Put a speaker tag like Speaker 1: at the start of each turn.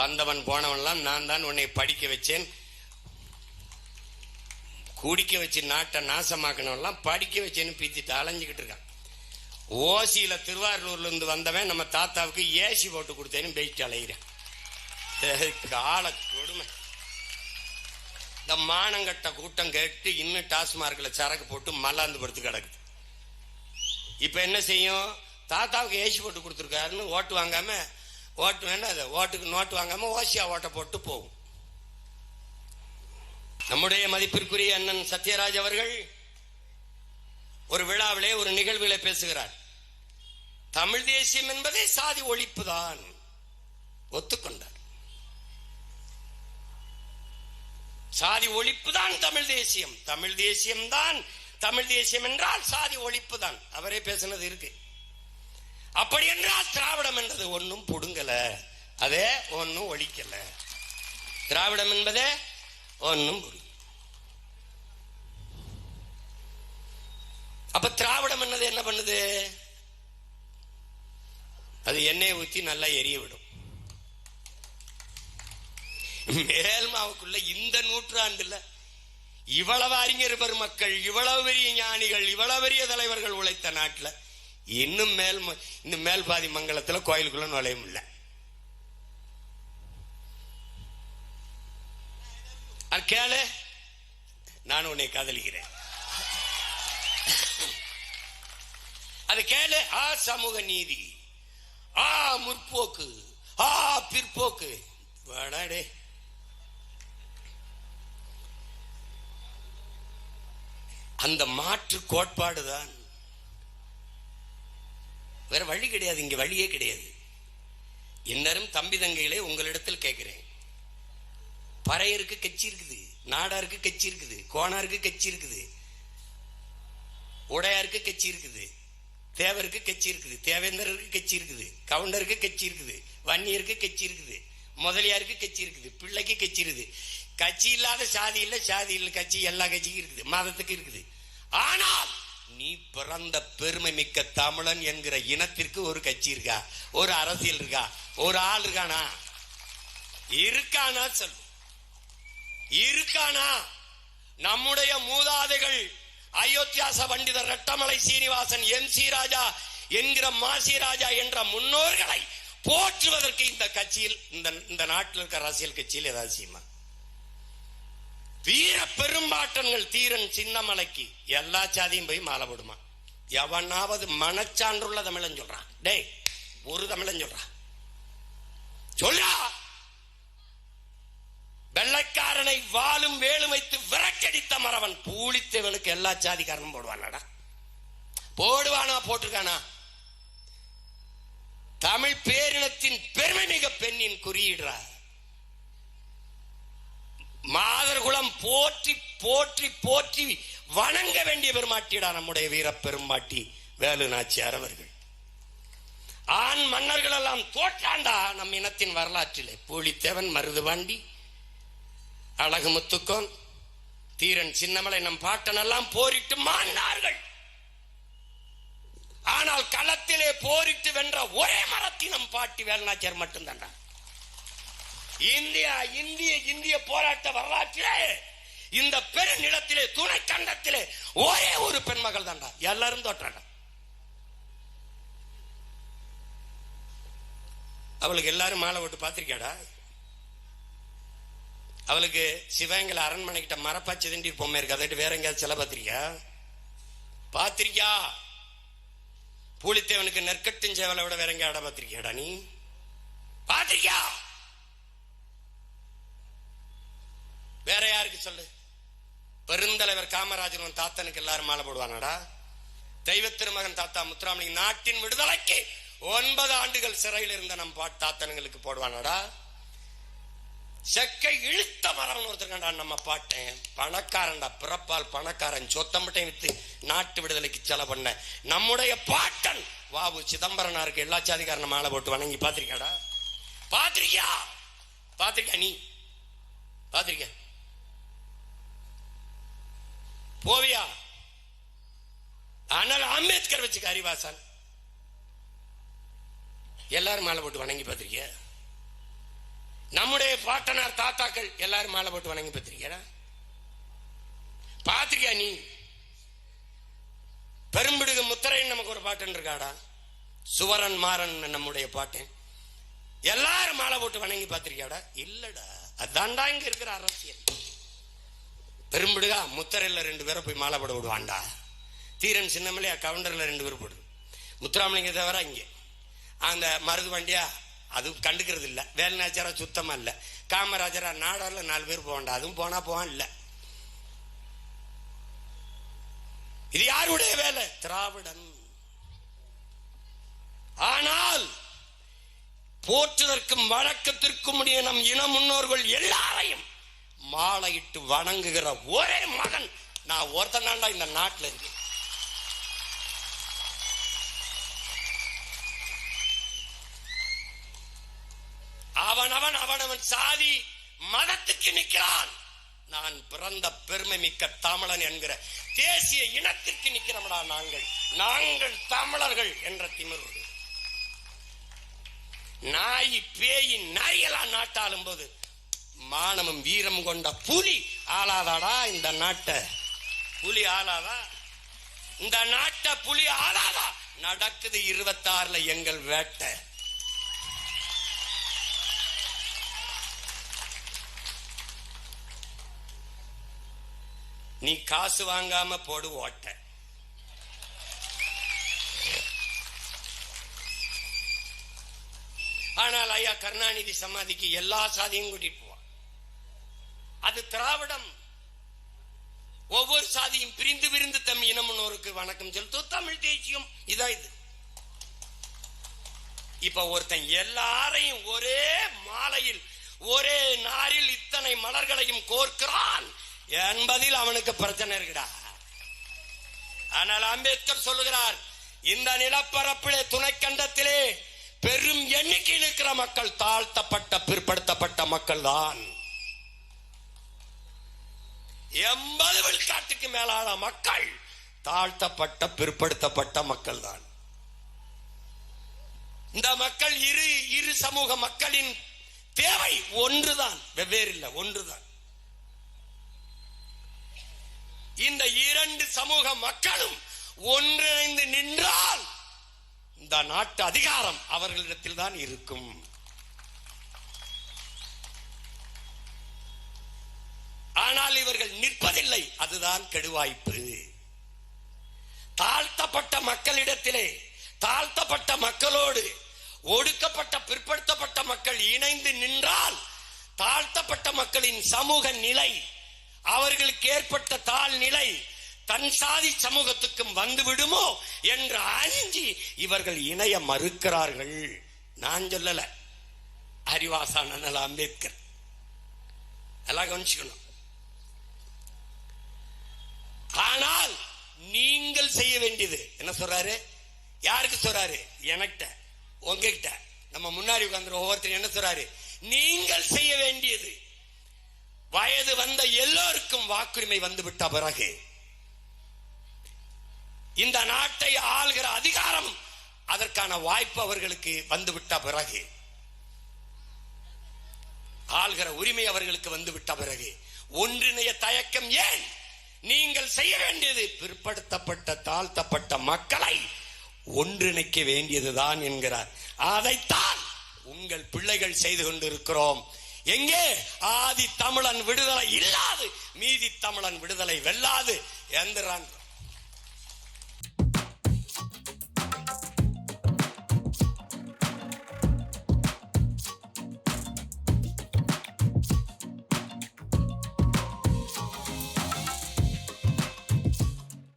Speaker 1: வந்தவன் போனவன்லாம் நான் தான் உன்னை படிக்க வச்சேன். குடிக்க வச்சு நாட்டை நாசமாக்கினவன்லாம் படிக்க வச்சேன்னு பித்திட்டு அலைஞ்சிக்கிட்டு இருக்கான். ஓசியில திருவாரூர்ல இருந்து வந்தவன் நம்ம தாத்தாவுக்கு ஏசி போட்டு கொடுத்தேன்னு பெயிட்டு அலைகிறேன் கால கொடுமை. இந்த மானங்கட்ட கூட்டம் கேட்டு இன்னும் டாஸ்மார்க்ல சரக்கு போட்டு மல்லாந்து படுத்து கிடக்குது. இப்ப என்ன செய்யும்? தாத்தாவுக்கு ஏசி போட்டு கொடுத்துருக்காருன்னு ஓட்டு வாங்காம ஓட்டு வேண்டாம் அது ஓட்டுக்கு நோட்டு வாங்காம ஓசியா ஓட்டை போட்டு போகும். நம்முடைய மதிப்பிற்குரிய அண்ணன் சத்யராஜ் அவர்கள் ஒரு விழாவிலே ஒரு நிகழ்விலே பேசுகிறார். தமிழ் தேசியம் என்பதே சாதி ஒழிப்பு தான் ஒத்துக்கொண்டார். சாதி ஒழிப்பு தான் தமிழ் தேசியம். தமிழ் தேசியம் தான் தமிழ் தேசியம் என்றால் சாதி ஒழிப்பு தான். அவரே பேசினது இருக்கு. அப்படி என்றால் திராவிடம் என்றது ஒன்றும் புடுங்கல. அதே ஒன்றும் ஒழிக்கல. திராவிடம் என்பதே ஒன்றும் புடுங்க அப்ப திராவிடம் என்னது என்ன பண்ணுது? அது எண்ணெயை ஊத்தி நல்லா எரிய விடும். மேல்மாவுக்குள்ள இந்த நூற்றாண்டுல இவ்வளவு அறிஞர் பெருமக்கள் இவ்வளவு பெரிய ஞானிகள் இவ்வளவு பெரிய தலைவர்கள் உழைத்த நாட்டுல இன்னும் மேல் இந்த மேல் பாதி மங்கலத்துல கோயிலுக்குள்ள நுழைய முடியல. கேளு. நான் உன்னை காதலிக்கிறேன். அது கேளு. ஆ சமூக நீதி. ஆ முற்போக்கு. ஆ பிற்போக்கு. வாடாடே அந்த மாற்று கோட்பாடுதான் வேற வழி கிடையாது இங்க வழியே கிடையாது இன்னரும் தம்பி தங்கைகளே உங்களிடத்தில் கேட்கிறேன் பறையருக்கு கட்சி இருக்குது நாடாருக்கு கட்சி இருக்குது கோணாருக்கு கட்சி இருக்குது உடையாருக்கு கட்சி இருக்குது தேவருக்கு கட்சி இருக்குது தேவேந்தருக்கு கட்சி இருக்குது கவுண்டருக்கு கட்சி இருக்குது வன்னியருக்கு கட்சி இருக்குது முதலியாருக்கு கட்சி இருக்குது பிள்ளைக்கு கட்சி இருக்குது கட்சி இல்லாத சாதி இல்லை சாதி இல்லை கட்சி எல்லா கட்சிக்கும் இருக்குது மதத்துக்கு இருக்குது ஆனால் நீ பிறந்த பெருமை மிக்க தமிழன் என்கிற இனத்திற்கு ஒரு கட்சி இருக்கா? ஒரு அரசியல் இருக்கா? ஒரு ஆள் இருக்கானா? இருக்கானா சொல்லு. இருக்கானா? நம்முடைய மூதாதைகள் அயோத்தியாச பண்டிதர் ரெட்டமலை சீனிவாசன் எம் சி ராஜா என்கிற மாசி ராஜா என்ற முன்னோர்களை போற்றுவதற்கு இந்த கட்சியில் இந்த இந்த நாட்டில் இருக்கிற அரசியல் கட்சியில் ஏதாவது செய்யுமா? வீர பெரும்பாட்டன்கள் தீரன் சின்னமலைக்கு எல்லா சாதியும் போய் மாலை போடுமா? எவனாவது மனச்சான்றுள்ள தமிழன் சொல்றான் டேய் ஒரு தமிழன் சொல்றான் சொல்றா! வெள்ளைக்காரனை வாழும் வேலும் வைத்து விரக்கடித்த மறவன் பூலித்தவனுக்கு எல்லா சாதிக்காரனும் போடுவானாடா. போடுவானா போட்டிருக்கானா? தமிழ் பேரினத்தின் பெருமை மிக பெண்ணின் குறியீடுறார் மாதர்குலம் போற்றி போற்றி போற்றி வணங்க வேண்டிய பெருமாட்டிடா நம்முடைய வீர பெருமாட்டி வேலு நாச்சியார் அவர்கள். ஆண் மன்னர்கள் எல்லாம் தோற்றாண்டா நம் இனத்தின் வரலாற்றிலே. பூலித்தேவன் மருதுபாண்டி அழகு முத்துக்கோன் தீரன் சின்னமலை நம் பாட்டன் எல்லாம் போரிட்டு மாண்டார்கள் ஆனால் களத்திலே போரிட்டு வென்ற ஒரே மரத்தினம் பாட்டி வேலுநாச்சியார் மட்டும்தான்டா. இந்தியா இந்திய இந்திய போராட்ட வரலாற்றிலே இந்த பெருநிலத்திலே துணை கண்டத்திலே ஒரே ஒரு பெண்மகள் தான்டா. எல்லாரும் தோற்றாண்டா அவளுக்கு எல்லாரும் மாலை போட்டு பார்த்திருக்காடா அவளுக்கு சிவகங்கல அரண்மனைக்கிட்ட மரப்பா திண்டி பொம்மை இருக்கு. அதை வேற எங்கேயாவது சில பார்த்திருக்கியா? பார்த்திருக்கியா? பூலித்தேவனுக்கு நெற்கட்டும் சேவலை விட வேற எங்கேயா பார்த்திருக்கியாடா நீ? பார்த்திருக்கியா? வேற யாருக்கு சொல்லு? பெருந்தலைவர் காமராஜர் தாத்தனுக்கு எல்லாரும் மாலை போடுவானடா? தெய்வ திருமகன் தாத்தா முத்துராமலிங்க நாட்டின் விடுதலைக்கு ஒன்பது ஆண்டுகள் சிறையில் இருந்த நம் பாட் தாத்தனுங்களுக்கு போடுவானடா? செக்கை இழுத்த மரம்னு ஒருத்தருக்கண்டா நம்ம பாட்டேன் பணக்காரன்டா பிறப்பால் பணக்காரன். சொத்தம்பட்டையும் வித்து நாட்டு விடுதலைக்கு செலவு பண்ண நம்முடைய பாட்டன் வாவு சிதம்பரனாருக்கு எல்லா சாதிக்காரன மாலை போட்டு வணங்கி. பாத்திருக்காடா பாத்திருக்கியா பாத்திருக்கியா நீ? பாத்திருக்கியா போவியா? ஆனால் அம்பேத்கர் வச்சுக்க அறிவாசன். எல்லாரும் மாலை போட்டு வணங்கி பார்த்திருக்கிய? நம்முடைய பாட்டனார் தாத்தாக்கள் எல்லாரும் மாலை போட்டு வணங்கி பார்த்திருக்கியா பாத்திருக்கியா நீ? பெரும்பிடுக முத்தரைன்னு நமக்கு ஒரு பாட்டன் இருக்காடா? சுவரன் மாறன் நம்முடைய பாட்டன் எல்லாரும் மாலை போட்டு வணங்கி பார்த்திருக்கியாடா? இல்லடா. அதான்டா இங்க இருக்கிற அரசியல். பெரும்பிடுகா முத்தரையில் ரெண்டு பேரை போய் மாலை போட விடுவான்டா. தீரன் சின்னமலையா கவுண்டரில் ரெண்டு பேர் போடுது முத்துராமலிங்க தவிர இங்கே. அந்த மருது வண்டியா அது கண்டுக்கிறது இல்லை. வேலுநாச்சாரா சுத்தமாக இல்லை. காமராஜரா நாடாரில் நாலு பேர் போவான்டா. அதுவும் போனா போவான் இல்லை. இது யாருடைய வேலை? திராவிடன். ஆனால் போற்றுவதற்கும் வழக்கத்திற்கும் உடைய நம் இன முன்னோர்கள் எல்லாரையும் மாலையிட்டு வணங்குகிற ஒரே மகன். நான் ஒருத்தனாண்டா இந்த நாட்டில் இருக்கு அவனவன் அவனவன் சாதி மதத்துக்கு நிற்கிறான். நான் பிறந்த பெருமை மிக்க தமிழன் என்கிற தேசிய இனத்திற்கு நிற்கிறோம்டா நாங்கள். நாங்கள் தமிழர்கள் என்ற திமிர்வு நாய் பேய் நாய்களா நாட்டாளும் போது மானமும் வீரம் கொண்ட புலி ஆளாதாடா இந்த நாட்டை. புலி ஆளாதா? இந்த நாட்டை புலி ஆளாதா? நடக்குது இருபத்தாறுல எங்கள் வேட்டை. நீ காசு வாங்காம போடு ஓட்ட. ஆனால் ஐயா கருணாநிதி சமாதிக்கு எல்லா சாதியும் கூட்டிட்டு போவான் அது திராவிடம். ஒவ்வொரு சாதியும் பிரிந்து விரிந்து தம் இனமுன்னோருக்கு வணக்கம் செலுத்தும். தமிழ் தேசியம். இதான் இது. இப்ப ஒருத்தன் எல்லாரையும் ஒரே மாலையில் ஒரே நாரில் இத்தனை மலர்களையும் கோர்க்கிறான் என்பதில் அவனுக்கு பிரச்சனை இருக்குடா. ஆனால் அம்பேத்கர் சொல்லுகிறார் இந்த நிலப்பரப்பிலே துணைக்கண்டத்திலே பெரும் எண்ணிக்கையில் இருக்கிற மக்கள் தாழ்த்தப்பட்ட பிற்படுத்தப்பட்ட மக்கள் தான் எண்பது விழுக்காட்டுக்கு மேலான மக்கள் தாழ்த்தப்பட்ட பிற்படுத்தப்பட்ட மக்கள் தான் இந்த மக்கள் இரு இரு சமூக மக்களின் தேவை ஒன்றுதான் வெவ்வேறு இல்லை ஒன்றுதான். இந்த இரண்டு சமூக மக்களும் ஒன்றிணைந்து நின்றால் இந்த நாட்டு அதிகாரம் அவர்களிடத்தில் தான் இருக்கும். ஆனால் இவர்கள் நிற்பதில்லை. அதுதான் கெடுவாய்ப்பு. தாழ்த்தப்பட்ட மக்களிடத்திலே தாழ்த்தப்பட்ட மக்களோடு ஒடுக்கப்பட்ட பிற்படுத்தப்பட்ட மக்கள் இணைந்து நின்றால் தாழ்த்தப்பட்ட மக்களின் சமூக நிலை அவர்களுக்கு ஏற்பட்ட தாழ் நிலை தன் சாதி சமூகத்துக்கும் வந்துவிடுமோ என்று அஞ்சி இவர்கள் இணைய மறுக்கிறார்கள். நான் சொல்லல. அறிவாசான அம்பேத்கர். நல்லா கவனிச்சுக்கணும். ஆனால் நீங்கள் செய்ய வேண்டியது. என்ன சொல்றாரு? யாருக்கு சொல்றாரு? எனக்கிட்ட உங்ககிட்ட. நம்ம முன்னாடி உட்கார்ந்து ஒவ்வொருத்தரும் என்ன சொல்றாரு? நீங்கள் செய்ய வேண்டியது. வயது வந்த எல்லோருக்கும் வாக்குரிமை வந்து விட்ட பிறகு இந்த நாட்டை ஆள்கிற அதிகாரம் அதற்கான வாய்ப்பு அவர்களுக்கு வந்துவிட்ட பிறகு ஆள்கிற உரிமை அவர்களுக்கு வந்துவிட்ட பிறகு ஒன்றிணைய தயக்கம் ஏன்? நீங்கள் செய்ய வேண்டியது பிற்படுத்தப்பட்ட தாழ்த்தப்பட்ட மக்களை ஒன்றிணைக்க வேண்டியதுதான் என்கிறார். அதைத்தான் உங்கள் பிள்ளைகள் செய்து கொண்டிருக்கிறோம். எங்கே? ஆதி தமிழன் விடுதலை இல்லாது மீதி தமிழன் விடுதலை வெல்லாது. எந்திரான்